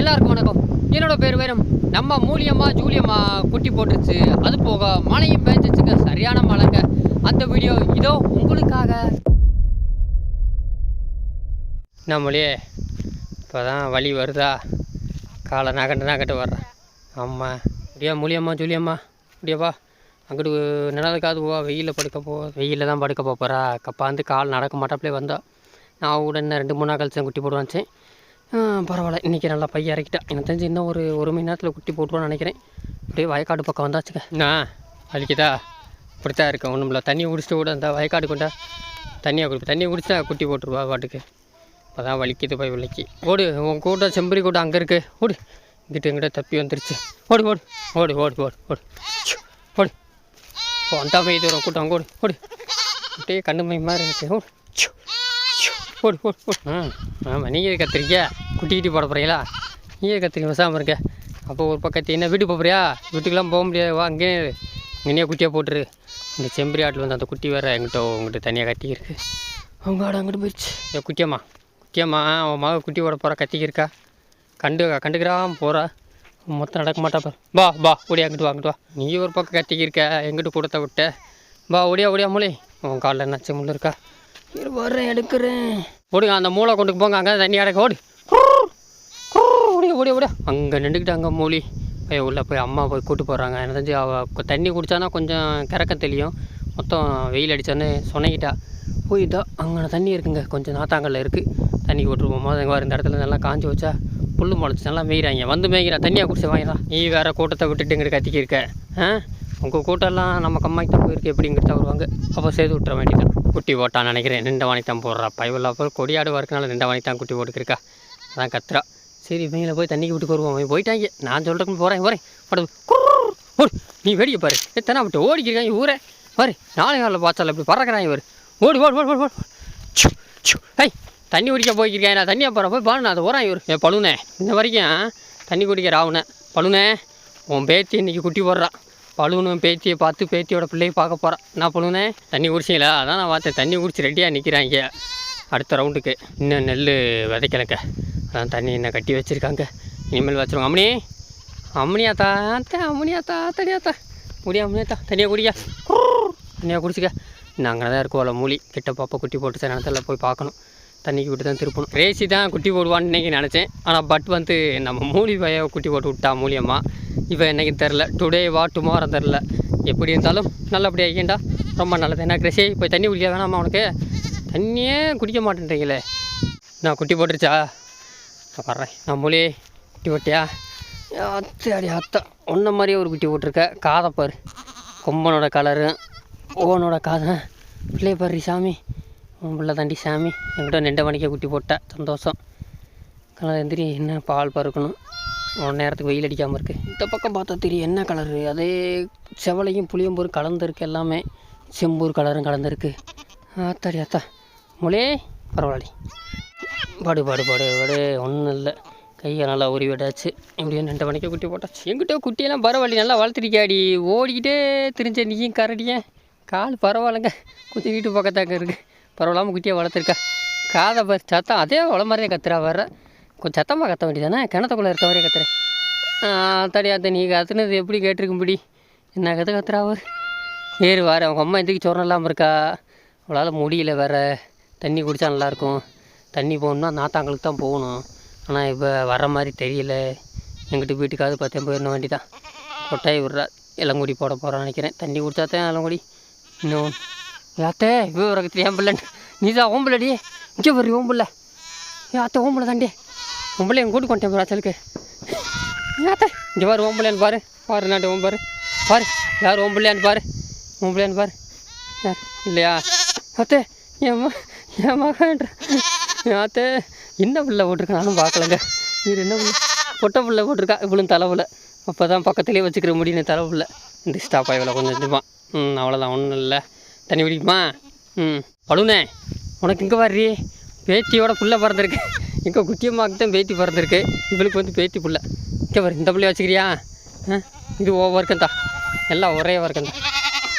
எல்லாருக்கும் வணக்கம். என்னோட பேர் வேறும் நம்ம மூலியம்மா ஜூலியம்மா குட்டி போட்டுருச்சு. அது போக மழையும் பேஞ்சிச்சுங்க. சரியான மழைங்க. அந்த வீடியோ இதோ உங்களுக்காக. நம்மளே இப்போ தான் வழி வருதா? காலை நகண்டு நகண்டு வர்றேன். ஆமாம் அப்படியா மூலியம்மா ஜூலியம்மா அப்படியாப்பா அங்கிட்டு நடந்துக்காது போவா வெயிலில் படுக்க போ. வெயிலில் தான் படுக்க போகிறா கப்பாந்து கால் நடக்க மாட்டாப்புலே வந்தா. நான் கூட ரெண்டு மூணு நாள் கழிச்சு குட்டி போடுவான்ச்சேன் பரவாயில்ல. இன்றைக்கி நல்லா பையன் இறக்கிட்டேன் எனக்கு தெரிஞ்சு இன்னும் ஒரு ஒரு மணி நேரத்தில் குட்டி போட்டுருவான்னு நினைக்கிறேன். அப்படியே வயக்காடு பக்கம் வந்தாச்சுங்க. நான் வலிக்குதா இப்படித்தான் இருக்கேன் ஒன்றும் இல்லை. தண்ணி குடிச்சிட்டு கூட அந்த வயக்காடு கொண்டா தண்ணியாக குடி தண்ணியை குடிச்சா குட்டி போட்டுருவா பாட்டுக்கு. இப்போ தான் வலிக்குது போய் வலிக்கு. ஓடு உன் கூட செம்பரி கூட அங்கே இருக்குது ஓடு. இங்கிட்ட எங்கிட்ட தப்பி வந்துருச்சு. ஓடு ஓடு. ஓடு ஓடு ஓடு ஓடு. ஓடு. ஓ போய் தூரம் வரும் கூட்டம் ஓடு. ஓடு. அப்படியே கண்ணு மை மாதிரி இருந்துச்சு ஓடு. போடு போடு போடு. ஆ ஆமாம் நீங்கள் கத்திரிக்க குட்டிக்கிட்டி போட போகிறீங்களா நீங்கள் கத்திரிக்க விசாமல் இருக்க. அப்போ ஒரு பக்கத்து என்ன வீட்டுக்கு போகிறியா வீட்டுக்கெலாம் போக முடியாது. வா அங்கே இங்கேயே குட்டியாக போட்டுரு. இந்த செம்பரி ஆட்டில் வந்து அந்த குட்டி வேறு எங்கிட்ட உங்கள்கிட்ட தனியாக கத்திக்கிருக்கு. அவங்க ஆடு அங்கிட்டு போயிடுச்சு ஏ குட்டியம்மா. குட்டியம்மா அவன் மக குட்டி போட போகிறா கத்திக்கிருக்கா? கண்டு கண்டுக்கிறான் போகிறா மொத்தம் நடக்க மாட்டாப்பா பா பா ஓடியா அங்கிட்டு வா அங்கிட்டு வா. நீ ஒரு பக்கம் கத்திக்கிருக்க எங்கிட்டு கொடுத்த விட்ட? பா ஓடியா ஓடியா மூளை. உன் காலில் என்னாச்சு முள்ளு இருக்கா? இரு வர்றேன் எடுக்கிறேன். ஓடுங்க அந்த மூளை கொண்டு போங்க அங்கே தண்ணி அடைக்க ஓடு. ஓடி ஓடி ஓடி. அங்கே நின்றுக்கிட்டு அங்கே மூலி போய் உள்ளே போய் அம்மா போய் கூட்டு போகிறாங்க எனக்கு தெரிஞ்சு அவள் தண்ணி குடித்தானா கொஞ்சம் கிறக்க தெளியும். மொத்தம் வெயில் அடித்தானே சொன்னிக்கிட்டா போய் தான் அங்கே தண்ணி இருக்குங்க. கொஞ்சம் நாத்தாங்கல்ல இருக்குது தண்ணி விட்டுருவோம் மொதல் வர இந்த இடத்துல நல்லா காஞ்சி வச்சா புல் முளைச்சி நல்லா மேய்கிறாங்க வந்து மேய்கிறா தண்ணியாக குடிச்சு வாங்கிடலாம் நீ வேறு கூட்டத்தை விட்டுட்டு இங்கிட்டு கத்திக்கிருக்க ஆ? உங்கள் கூட்டம்லாம் நம்ம கம்மாய்க்கு தான் போயிருக்கு எப்படிங்கிட்ட வருவாங்க அப்போ சேர்த்து விட்டுற வேண்டியதான் குட்டி போட்டான்னு நினைக்கிறேன். நின்ற வாணி தான் போடுறா. பயவில் அப்போ கொடியாடு வரக்குனால நின்ற வாணி தான் குட்டி போட்டுக்கிருக்கா. அதான் கத்துறா. சரி இவங்கள போய் தண்ணிக்கு விட்டு வருவோம் அவன் போயிட்டாங்க. நான் சொல்கிறதுக்கு போகிறேன் போகிறேன் படு. ஓடு. நீ வேடிக்கை பாரு. எத்தனை விட்டு ஓடிக்கிறாங்க ஊரே. பாரு நாலு காலில் பாய்ச்சல் இப்படி பறக்கிறாங்க இவர். ஓடு ஓடு ஓடு ஓடு ஓடு. சு ஐய் தண்ணி குடிக்க போய்க்கிறேன் நான் தண்ணியாக போகிறேன் போய் பாருண்ணா அது ஓரான் இவர். ஏ பழுனே. இந்த வரைக்கும் தண்ணி குடிக்கிற ஆகுனே பழுனே உன் பேத்தி இன்றைக்கி குட்டி போடுறான் பழுவனும் பேத்தியை பார்த்து பேத்தியோட பிள்ளையை பார்க்க போகிறான் நான் பழுனே தண்ணி குடிச்சிங்களா அதான் நான் பார்த்தேன். தண்ணி குடிச்சு ரெடியாக நிற்கிறாங்க அடுத்த ரவுண்டுக்கு இன்னும் நெல் விதைக்கலங்க. அதான் தண்ணி இன்னும் கட்டி வச்சுருக்காங்க. இனிமேல் வச்சுருவோம். அம்மனி அம்மனியாத்தா அத்தா அம்மனியாத்தா தனியாத்தா முடியா அம்மனியாத்தா தனியாக குடியா தனியாக குடிச்சிக்க. நாங்கள் தான் இருக்கோம் அவ்வளோ மூலி கிட்ட பாப்பா குட்டி போட்டு சார் நேரத்தில் போய் பார்க்கணும். தண்ணிக்கு விட்டு தான் திருப்பணும். ரேசி தான் குட்டி போடுவான்னு இன்றைக்கி நினச்சேன். ஆனால் பட் வந்து நம்ம மூலி பய குட்டி போட்டு விட்டா மூலியமாக இப்போ என்னைக்கு தெரில டுடே வா டுமாரோ தெரில எப்படி இருந்தாலும் நல்லபடியாக ஐயண்டா ரொம்ப நல்லது. என்ன கிரேசி போய் தண்ணி குடிக்க வேணாமா உனக்கு? தண்ணியே குடிக்க மாட்டேன்றீங்களே. நான் குட்டி போட்டுருச்சா? நான் வர்றேன் நான் மூலி குட்டி போட்டியா? அத்தாடி அத்தா. உன்ன மாதிரியே ஒரு குட்டி போட்டிருக்க. காதை பாரு. கொம்பனோட கலரு ஓனோட காதை. பிள்ளைய பாரு சாமி. உன் பிள்ளை தாண்டி சாமி. என்கிட்ட நெண்ட மணிக்க குட்டி போட்டா சந்தோஷம். கலர் எந்திரி என்ன பால் பறக்கணும் ஒரு நேரத்துக்கு வெயில் அடிக்காமல் இருக்குது இந்த பக்கம் பார்த்தா தெரியும் என்ன கலரு? அதே செவலையும் புளியம்பூர் கலந்துருக்கு எல்லாமே. செம்பூர் கலரும் கலந்துருக்கு. ஆத்தாடி அத்தா மொழியே பரவாயில்ல. பாடு பாடு பாடு பாடு. ஒன்றும் இல்லை. கையை நல்லா உரி விடாச்சு எப்படியும் ரெண்டு மணிக்கு குட்டி போட்டாச்சு. எங்கிட்ட குட்டியெல்லாம் பரவாயில்ல. நல்லா வளர்த்துருக்கியாடி. ஓடிக்கிட்டே திரிஞ்ச நீயும் கரடிய. கால் பரவாயில்லங்க. கொஞ்சம் வீட்டு பக்கத்தாக்க இருக்குது பரவாயில்லாமல் குட்டியை வளர்த்துருக்கா. காதை பாரு சத்தம் அதே உள மாதிரியே கத்துறா. வர்ற கொஞ்சம் சத்தமாக கத்த வேண்டியதானே கிணத்துக்குள்ளே இருக்க வரையே கத்துறேன் தடியாத்த நீ கத்துனது எப்படி கேட்டிருக்கும்படி? என்ன கற்று அவர் ஏறு வார. அவங்க அம்மா எதுக்கு சொரம் இல்லாமல் இருக்கா? அவளால் முடியல வேறு. தண்ணி குடித்தா நல்லாயிருக்கும் தண்ணி போகணுன்னா நாத்தாங்களுக்கு தான் போகணும். ஆனால் இப்போ வர்ற மாதிரி தெரியல. எங்கிட்ட வீட்டுக்காவது பத்தேன் போயிடணும் வேண்டி தான் கொட்டாய் விட்றா. இளங்குடி போட போகிறான்னு நினைக்கிறேன். தண்ணி குடித்தா தான் இளங்குடி. இன்னும் ஏத்தே இப்போ ஏன் பிள்ளை. நீ தான் ஓம்பிள்ளடி இங்கே வர்றி ஓம்பிள்ள ஏத்த ஓம்பிள்ள தாண்டி. ஓம்பிள்ள என் கூட்டு கொண்டேன் ராச்சலுக்கு ஏத்த. இங்கே பாரு ஓம்பிள்ளையான்னு பாரு. பாரு நாட்டு ஓம்பாரு பாரு. யார் ஓம்பிள்ளையான்னு பாரு. ஓம்பிள்ளையான்னு பாரு. யார்? இல்லையா? அத்தே என் என் மகன்ற ஏத்தே என்ன பிள்ளை போட்டிருக்கா நானும் பார்க்கலங்க. இது என்ன பிள்ளை? பொட்டை பிள்ளை போட்டிருக்கா. இவ்வளோ தலைவில் அப்போ தான் பக்கத்துலேயே வச்சுக்கிற முடியும் தலைவில் இந்த ஸ்டாப் ஆகல கொஞ்சம் கொஞ்சமாக ம் அவ்வளோதான் ஒன்றும் இல்லை. தண்ணி குடிக்குமா? ம். பழுனே உனக்கு இங்கே வர்றி பேத்தியோட புள்ள பிறந்திருக்கு. இங்கே குட்டியம்மாவுக்கு தான் பேத்தி பிறந்திருக்கு. இவளுக்கு வந்து பேத்தி புள்ள. இங்கே வர இந்த பிள்ளைய வச்சுக்கிறியா? ஆ? இது ஓ வர்க்கந்தா எல்லாம் ஒரே வர்க்கந்தா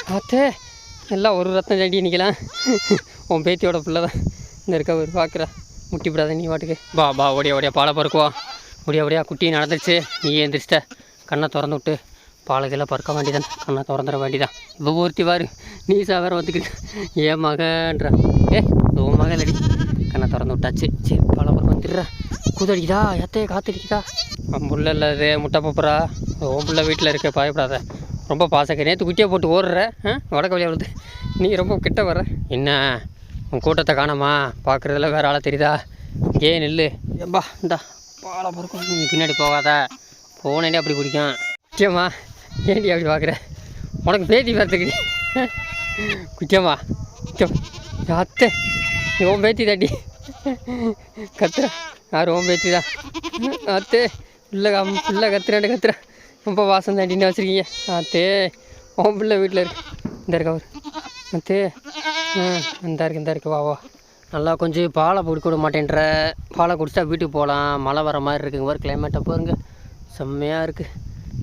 பார்த்தே எல்லாம் ஒரு ரத்தம் செடி நிற்கலாம் உன் பேத்தியோட பிள்ளை தான். இந்த இருக்க ஒரு பார்க்குற முட்டி விடாத நீ வாட்டுக்கு பா பா ஓடியா ஓடியா பாலை பறக்குவா ஓடியா ஓடியா குட்டி நடந்துருச்சு. நீ எந்திரிச்சிட்ட கண்ணை திறந்து விட்டு. பாலகையில் பறக்க வேண்டியதான் கண்ணை திறந்துட வேண்டியதான் இப்போ ஒருத்தி பாரு. நீ வேற வந்துக்கிட்டு ஏன் மகன்ற. ஏ உன் மகன் அடி. கண்ணை திறந்து விட்டாச்சு. சரி பாலை பறக்க வந்துடுற. குதடிக்குதா எத்தையே காத்தடிக்குதா புள்ள இல்லாதே முட்டை பப்புறா. உன் புள்ள வீட்டில் இருக்க. பயப்படாத. ரொம்ப பாசக்க. நேற்று குட்டியை போட்டு ஓடுற. ஆ? வடக்க வழியாக வருது நீ ரொம்ப கிட்ட வர்ற. என்ன? உன் கூட்டத்தை காணாமா? பார்க்குறதுல வேற ஆளாக தெரியுதா? இங்கே நெல் ஏம்பா இந்தா. பாலை பொறுக்கும் நீ பின்னாடி போகாத. போனேன்னே அப்படி குடிக்கும். முக்கியமா? ஏண்டி அப்படி பார்க்குற? உனக்கு பேத்தி பார்த்துக்கு. குச்சியம்மா குச்சம். அத்தை நீ உன் பேத்தி தாண்டி கத்துற. யார் உன் பேத்தி தான்? அத்தே பிள்ளை கம் பிள்ளை கத்துறாண்டு கத்துறேன் ரொம்ப வாசம் தாண்டின்னு வச்சுருக்கீங்க? அத்தே உன் பிள்ளை வீட்டில் இருக்கு. இந்த இருக்க அவர் அத்தே ஆ இந்த இருக்கு இந்த இருக்கு வா வா. நல்லா கொஞ்சம் பாலை பிடிக்க விட மாட்டேன்ற. பாலை குடிச்சா வீட்டுக்கு போகலாம். மழை வர மாதிரி இருக்குங்க. ஒரு கிளைமேட்டை பாருங்க. செம்மையாக இருக்குது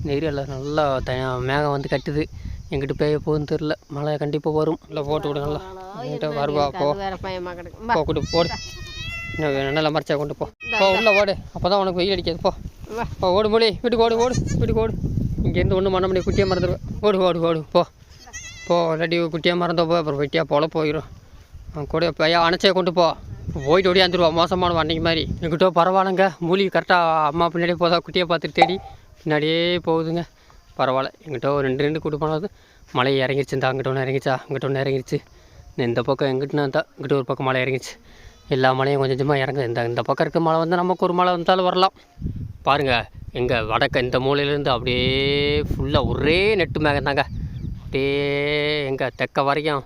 நெறியில் நல்லா த மேகம் வந்து கட்டுது. எங்கிட்ட பெய்ய போகுதுன்னு தெரில மழை கண்டிப்பாக வரும். இல்லை போட்டு விடு நல்லா. நீட்டா வருவா போ. கொண்டு போடு. இன்னும் நல்லா மறைச்சா கொண்டு போ. போ உள்ள ஓடு. அப்போ தான் உனக்கு வெயில் அடிக்காது. போ. போ ஓடு மொழி. வீட்டுக்கு ஓடு ஓடு. வீட்டுக்கு ஓடு. இங்கேருந்து ஒன்றும் பண்ண முடியும் குட்டியாக மறந்துடுவேன். ஓடு ஓடு ஓடு. போ. போ இல்லாட்டி குட்டியாக மறந்தோ போ. அப்புறம் வெட்டியாக போல போயிடும் அவன் கூட பையா அணைச்சே கொண்டு போ. போயிட்டு ஓடியாந்துருவா மோசமான அன்னைக்கு மாதிரி. என்கிட்ட பரவாயில்லைங்க. மூலி கரெக்டாக அம்மா பின்னாடியே போதா குட்டியை பார்த்துட்டு தேடி. பின்னாடியே போகுதுங்க. பரவாயில்ல. எங்கிட்ட ஒரு ரெண்டு ரெண்டு கூட்டு போனது மலை இறங்கிருச்சுந்தா அங்கிட்ட ஒன்று இறங்கிச்சா? அங்கிட்ட ஒன்று இறங்கிருச்சு. இந்த பக்கம் எங்கிட்ட தான் இங்கிட்ட ஒரு பக்கம் மலை இறங்கிச்சு எல்லா மலையும் கொஞ்சம் கொஞ்சமாக இறங்குது. இந்த இந்த பக்கம் இருக்க மலை வந்து நமக்கு ஒரு மலை வந்தாலும் வரலாம். பாருங்கள் எங்கள் வடக்க இந்த மூலையிலேருந்து அப்படியே ஃபுல்லாக ஒரே நெட்டு மேகம் தாங்க அப்படியே எங்கள் தெக்க வரைக்கும்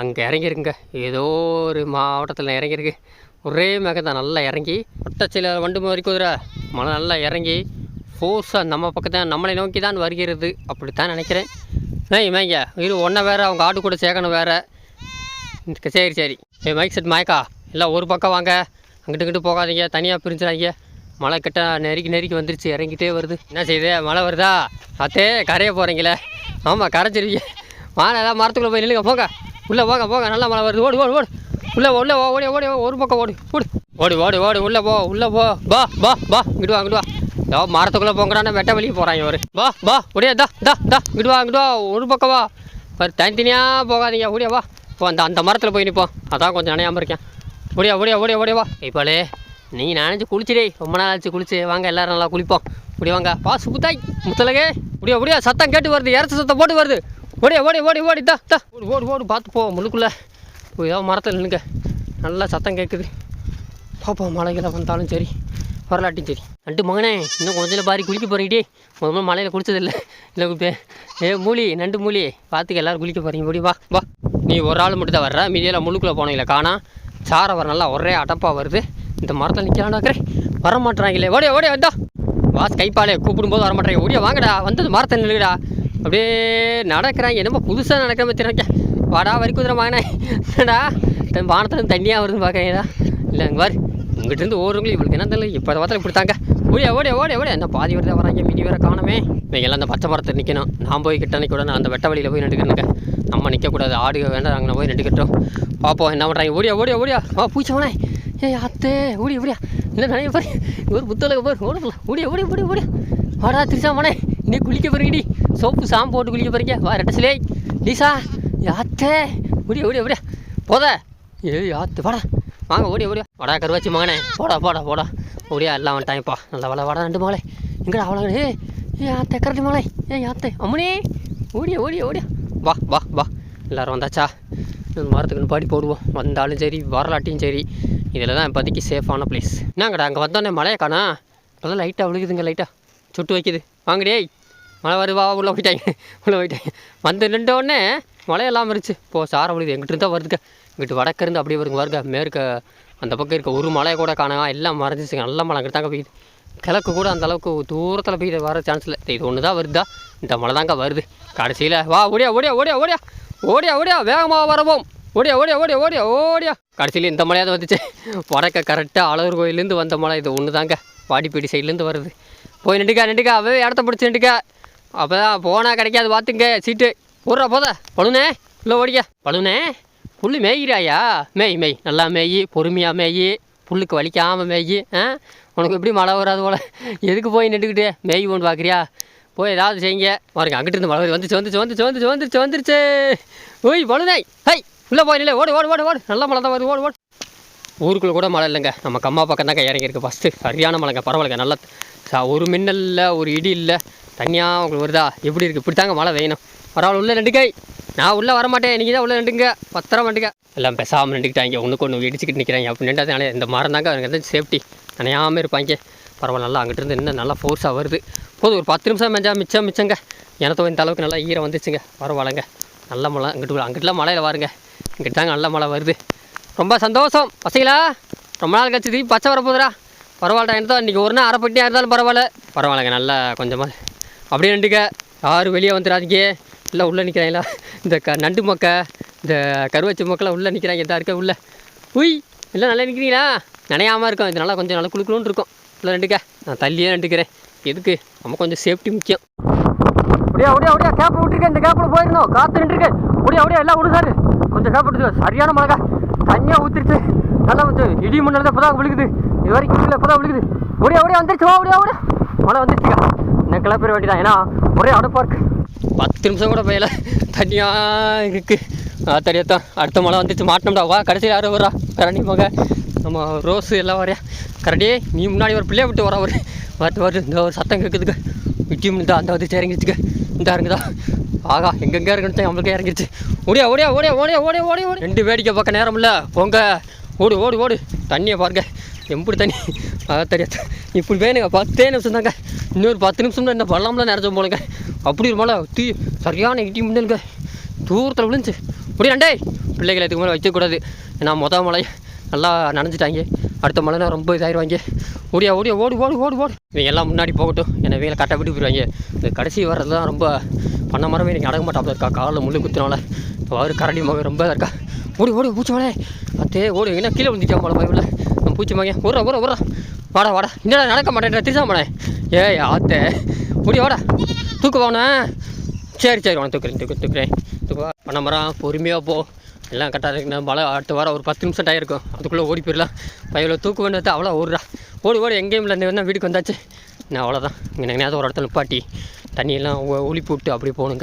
அங்கே இறங்கிருக்குங்க ஏதோ ஒரு மாவட்டத்தில் இறங்கியிருக்கு. ஒரே மேகம் தான் நல்லா இறங்கி ஒட்டச்சில வண்டு மாதிரி குதிரை. மழை நல்லா இறங்கி ஃபோர்ஸாக நம்ம பக்கத்தை நம்மளை நோக்கி தான் வருகிறது அப்படித்தான் நினைக்கிறேன். மேய் மேய்ங்க இரு ஒன்றை வேறு அவங்க ஆடு கூட சேர்க்கணும் வேறு. சரி சரி. ஏ மைக் செட் மயக்கா எல்லாம் ஒரு பக்கம் வாங்க. அங்கிட்டு இங்கிட்டு போகாதீங்க. தனியாக பிரிஞ்சிடாதீங்க. மழை கிட்ட நெருக்கி நெருக்கி வந்துருச்சு. இறங்கிட்டே வருது. என்ன செய்யுது மழை வருதா? அத்தே கரைய போகிறீங்களே ஆமாம் கரைச்சிருவீங்க வாங்க ஏதாவது மரத்துக்குள்ளே போய் நில்லுங்க. போங்க. உள்ளே போங்க போங்க. நல்லா மழை வருது. ஓடு ஓடு ஓடு. உள்ளே உள்ளே ஓ, ஓடி ஓடி ஒரு பக்கம் ஓடு. ஓடு. ஓடி ஓடி ஓடி. உள்ளே போ உள்ளே போ பா. பா பா. இங்கிட்டு வா இங்கிட்டு வா. ஏதோ மரத்துக்குள்ளே போங்கடான்னு வெட்ட வெளியே போகிறாங்க ஒரு வா வா ஒடியா தா தா தா இங்கிட்டு வா இங்கிட்டு வா ஒரு பக்கம் வா. ஒரு தனித்தனியாக போகாதீங்க ஓடியா வா. இப்போ அந்த அந்த மரத்தில் போய் நிற்போம் அதான் கொஞ்சம் நினையாமல் இருக்கேன். ஓடியா ஓடியா ஓடியா ஓடியா வா. இப்போலே நீ நினைச்சு குளிச்சுடே ரொம்ப நாள் ஆச்சு குளிச்சு. வாங்க எல்லாரும் நல்லா குளிப்போம். இப்படி வாங்க. பா சுகுத்தாய் முத்தலகே முடியா முடியா சத்தம் கேட்டு வருது. இறச்சி சத்தம் போட்டு வருது. ஓடியா ஓடி ஓடி ஓடி தா தா. ஓடி ஓடு ஓடு பார்த்து போ முழுக்குள்ளே ஏதோ மரத்தில் நின்னுங்க நல்லா சத்தம் கேட்குது பாப்பா மலைகளை வந்தாலும் சரி. வரலாட்டும் சரி நண்டு மகனே இன்னும் கொஞ்சம் பாரி குளிக்க போகிறீங்கடி முதல்ல மலையில் குளிச்சதில்லை. இல்லை குப்பே. ஏ மூலி நண்டு மூலி. பார்த்துக்க எல்லாரும் குளிக்க போகிறீங்க போடி வா வா. நீ ஒரு ஆள் மட்டும் தான் வர்ற மீதியெல்லாம் முழுக்குள்ளே போனீங்களே காணா. சாரை வர நல்லா ஒரே அடப்பாக வருது. இந்த மரத்தில் நிற்கலாண்டாக்கிறேன் வர மாட்டேறாங்களே ஓடியா ஓடியா வந்தா வாஸ் கைப்பாலே கூப்பிடும்போது வர மாட்டேறாங்க ஓடியா வாங்கடா. வந்தது மரத்தை நில்லுடா அப்படியே நடக்கிறாங்க. என்னமோ புதுசாக நடக்கிற மாதிரி வாடா வரி குதிரை வாங்கினேன் என்னடா? வானத்தில் தண்ணியாக வருதுன்னு பார்க்கறீங்களா? இல்லை வரு பாரு இங்கிட்டிருந்து ஓடுறவங்களும் இவளுக்கு என்ன தெரியல இப்போ பார்த்தாலும் இப்படி தாங்க. ஓடியா ஓடியா ஓடியா ஓடியா. என்ன பாதி வரதா வராங்க மினி வேறு காணமே. இவங்க எல்லாம் அந்த பச்சை மரத்தை நிற்கணும் நான் போய் கிட்ட நிற்க அந்த வெட்ட வழியில் போய் நின்றுக்கிறேங்க நம்ம நிற்கக்கூடாது ஆடு வேண்டாம் அங்கே போய் நின்றுக்கிட்டோம் பார்ப்போம் என்ன பண்ணுறாங்க ஓடியா ஓடியா ஓடியா. வா பூச்சவனே ஏய் அத்தே ஓடி ஓடியா. இல்லை நிறைய பாரு? ஒரு புத்தலுக்கு பாரு ஓடல ஓடியா ஓடி ஓடி ஓடியா. வாடா திரிசாமனே நீ குளிக்க போறீங்கடி. சோப்பு சாம்பு போட்டு குளிக்க போறீங்க. வா ரெட்டசிலே லீசா. யாத்தே ஓடியா ஓடியா ஓடியா. போத. ஏய் யாத்து வாடா. வாங்க ஓடி ஓடியா வாடா கருவாச்சி மகனே. போடா போடா போடா. ஓடியா எல்லாம் வந்துட்டாங்கப்பா நல்ல வள வடா ரெண்டு மகளே. எங்கடா அவ்வளோ ஏ ஏ யாத்தே மகளே. ஏ யாத்தே அம்மனே. ஓடியா ஓடியா ஓடியா. வா வா வா. எல்லாரும் வந்தாச்சா? மரத்துக்குன்னு மரத்துக்கு பாடி போடுவோம். வந்தாலும் சரி வரலாட்டியும் சரி. இதில் தான் இப்போதைக்கு சேஃபான பிளேஸ் என்னங்கடா அங்கே வந்தோடனே மழையை காணா? இப்போ லைட்டாக விழுகுதுங்க லைட்டாக சுட்டு வைக்குது. வாங்கடியே மழை வருவா உள்ளே போயிட்டாங்க. உள்ளே போயிட்டாங்க. வந்து நின்ற உடனே மழையெல்லாம் இருந்துச்சு போ சாரம் விழுது எங்கிட்ட இருந்தால் வருதுங்க. இங்கிட்டு வடக்கிருந்து அப்படியே வருங்க வருங்க மேற்க அந்த பக்கம் இருக்க ஒரு மலையை கூட காணா எல்லாம் மறைஞ்சிச்சுங்க நல்ல மழை அங்கே தாங்க பெய்யுது. கிழக்கு கூட அந்த அளவுக்கு தூரத்தில் பெய்யுது வர சான்ஸ் இல்லை. இது ஒன்று தான் வருதா? இந்த மழை தாங்க வருது. கடைசியில் வா ஓடியா ஓடியா ஓடியா ஓடியா. ஓடியா ஓடியா வேகமாக வரவும். ஓடியா ஓடியா ஓடியா ஓடியா ஓடியா. கடைசியில் இந்த மலையாவது வந்துச்சு. வடக்க கரெக்டாக அழகர் கோயிலேருந்து வந்த மழை. இது ஒன்று தாங்க வாடிப்பேடி சைட்லேருந்து வருது. போய் நின்றுக்கா நின்றுக்கா. அவே இடத்த பிடிச்சி நின்றுக்கா. அப்போ தான் போனால் கிடைக்காது பார்த்துங்க. சீட்டு. போடுறா போதா. பழுனே இல்லை ஓடியா பழுனே புல் மேய்கிறாயா மேய் மேய். நல்லா மேய் பொறுமையாக மேய் புல்லுக்கு வலிக்காமல் மேய் ஆ? உனக்கு எப்படி மழை வராது போல்? எதுக்கு போய் நின்றுக்கிட்டு மேய் ஒன்று பார்க்குறியா? போய் ஏதாவது செய்யுங்க. பாருங்க அங்கிட்டு இருந்து மழை வருது வந்துச்சு வந்துச்சு வந்துச்சு வந்துச்சு வந்துருச்சு. வந்துருச்சு ஓய் மழுதாய் ஹை உள்ளே போய் இல்லை ஓடு ஓடு ஓடு ஓடு. நல்ல மழை தான் வருது. ஓடு ஓடு. ஊருக்குள்ளே கூட மழை இல்லைங்க. நம்ம கம்மா பக்கம் தாங்க இறங்கியிருக்கு ஃபஸ்ட்டு சரியான மழைங்க பரவாயில்லைங்க. நல்லா சா ஒரு மின்னல் இல்லை ஒரு இடி இல்லை தனியாக உங்களுக்கு வருதா? எப்படி இருக்குது இப்படி தாங்க மழை வேணும் பரவாயில்ல உள்ள ரெண்டு கை. நான் உள்ளே வரமாட்டேன். நீங்கள் தான் உள்ளே நின்றுங்க. பத்திரம் வந்துங்க எல்லாம் பேசாமல் நின்றுக்கிட்டாங்க. ஒன்றுக்கு ஒன்று இடிச்சுக்கிட்டு நிற்கிறாங்க அப்படி நின்றதுனால இந்த மரம் தாங்க. எனக்கு வந்து சேஃப்டி நினையாமல் இருப்பாங்க. பரவாயில்ல நல்லா அங்கிட்டு இருந்து இன்னும் நல்லா ஃபோர்ஸாக வருது. போதும் ஒரு பத்து நிமிஷம் மேஞ்சா மிச்சம் மிச்சங்க. எனத்தோ இந்த அளவுக்கு நல்லா ஈரம் வந்துச்சுங்க. பரவாயில்லைங்க. நல்ல மழை. அங்கிட்டு அங்கிட்டலாம் மழையில் வாருங்க. இங்கிட்டு தாங்க நல்ல மழை வருது. ரொம்ப சந்தோஷம். பசங்களா ரொம்ப நாள் கழிச்சு தீ பச்சை வரப்போகுதுடா பரவாயில்ல என்னதான். இன்றைக்கி ஒரு நாள் அரைப்பட்டியாக இருந்தாலும் பரவாயில்ல. பரவாயில்லைங்க நல்லா கொஞ்சமாக அப்படியே நண்டுக்க யாரும் வெளியே வந்துடாதீங்க. எல்லாம் உள்ளே நிற்கிறாங்களா இந்த க நண்டு மொக்கை இந்த கருவச்சி மொக்கெல்லாம் உள்ளே நிற்கிறாங்க எதா இருக்க உள்ளே. உய் எல்லாம் நல்லா நிற்கிறீங்களா நினையாமல் இருக்கும் இதனால் கொஞ்சம் நல்லா குளுக்குளுன்னு இருக்கும். உள்ள நண்டுக்க நான் தள்ளியே நண்டுக்கிறேன் எதுக்கு? நம்ம கொஞ்சம் சேஃப்டி முக்கியம். அப்படியே அப்படியே அப்படியே கேப் விட்டுருக்கேன் இந்த கேப்பில் போயிருந்தோம். காற்று நின்றுருக்கேன் அப்படியே அப்படியே எல்லாம் விடு சார். கொஞ்சம் கேப் விட்டு சரியான மழை தண்ணியாக ஊற்றிருச்சு நல்லா வந்து இடி முன்னல் தான் இப்போ தான் விழுகுது. இது வரைக்கும் இல்லை இப்போ தான் விழுகுது. அப்படியே அப்படியே வந்துருச்சு. வா அப்படியே அப்படியே மழை வந்துருச்சுக்கா. நான் கிளப்பிட வேண்டியதான் ஏன்னா ஒரே அடப்பாக இருக்குது பத்து நிமிஷம் கூட பெய்யல தண்ணியாக இருக்குது தெரியாதான் அடுத்த மழை வந்துச்சு மாட்டினோம்டா. வா கடைசியில் யாரும் வரா கரணி மக. நம்ம ரோஸு எல்லாம் வரையா கரடியே நீ முன்னாடி ஒரு பிள்ளைய விட்டு வர ஒரு வரட்டு வரு இந்த ஒரு சத்தம் கேட்குதுக்கு விட்டியும் இந்த அந்த வந்து இறங்கிடுச்சுக்க இந்த இறங்குதா ஆகா எங்கெங்கே இருக்குன்னு நம்மளுக்கே இறங்கிடுச்சு ஓடியா ஓடியா ஓடியா ஓடியா ஓடியா ஓடி ஓடி ரெண்டு வேடிக்கை பார்க்க நேரம் இல்லை. போங்க. ஓடு ஓடு ஓடு. தண்ணியை பாருங்க. எப்படி தண்ணி. அதான் தெரியாது. இப்படி வேணுங்க. பத்தே நிமிஷம் தாங்க. இன்னொரு பத்து நிமிஷம் தான் இந்த பள்ளம்லாம் நிறைஞ்ச போலுங்க. அப்படி ஒரு மழை தீ சரியான இடி முன்னலுங்க தூரத்தில் விழுந்துச்சு. அப்படியே ரெண்டே பிள்ளைகளை இதுக்கு மேலே வைக்கக்கூடாது. ஏன்னா மொதல் மழை நல்லா நனைஞ்சிட்டாங்க. அடுத்த மழைனா ரொம்ப இதாகிடுவாங்க ஓடியா ஓடியா ஓடு ஓடு ஓடு ஓடு. இவங்க எல்லாம் முன்னாடி போகட்டும். என்னை இவங்களை கரெக்டாக விட்டு போயிடுவாங்க. இந்த கடைசி வர்றது தான் ரொம்ப பண்ண மரமே எனக்கு அடங்க மாட்டாப்புல இருக்கா? காலில் முள்ளு குத்தினால. அவர் கரடி மகன் ரொம்ப இதாக இருக்கா? ஓடி ஓடி பூச்சி மலை. அத்தே ஓடி. என்ன கீழே விழுந்துட்டான் போல பயவில் நம்ம பூச்சி மகன் ஊரா ஊரா ஊரா வாடா வாடா. என்னடா நடக்க மாட்டேன் திருச்சா மலை. ஏய் ஆத்தே. ஓடி வாடா. தூக்கு போனே சரி சரி உனக்கு தூக்குறேன் தூக்கு தூக்குறேன். தூக்குவா பண்ண மரம் பொறுமையாக போ. எல்லாம் கரெக்டாக இருக்குண்ணா மழை அடுத்த வாரம் ஒரு பத்து நிமிஷம் டயம் இருக்கும். அதுக்குள்ளே ஓடி போயிடலாம். பையில் தூக்கு வேண்டியது அவ்வளோ ஓடுறா ஓடி ஓடி எங்கேயும் இல்லை இந்த வீட்டுக்கு வந்தாச்சு. நான் அவ்வளோதான் இங்கே நேரம் ஒரு இடத்துல நிப்பாட்டி தண்ணியெல்லாம் ஒ- ஒளிப்பு விட்டு அப்படி போகணுங்க.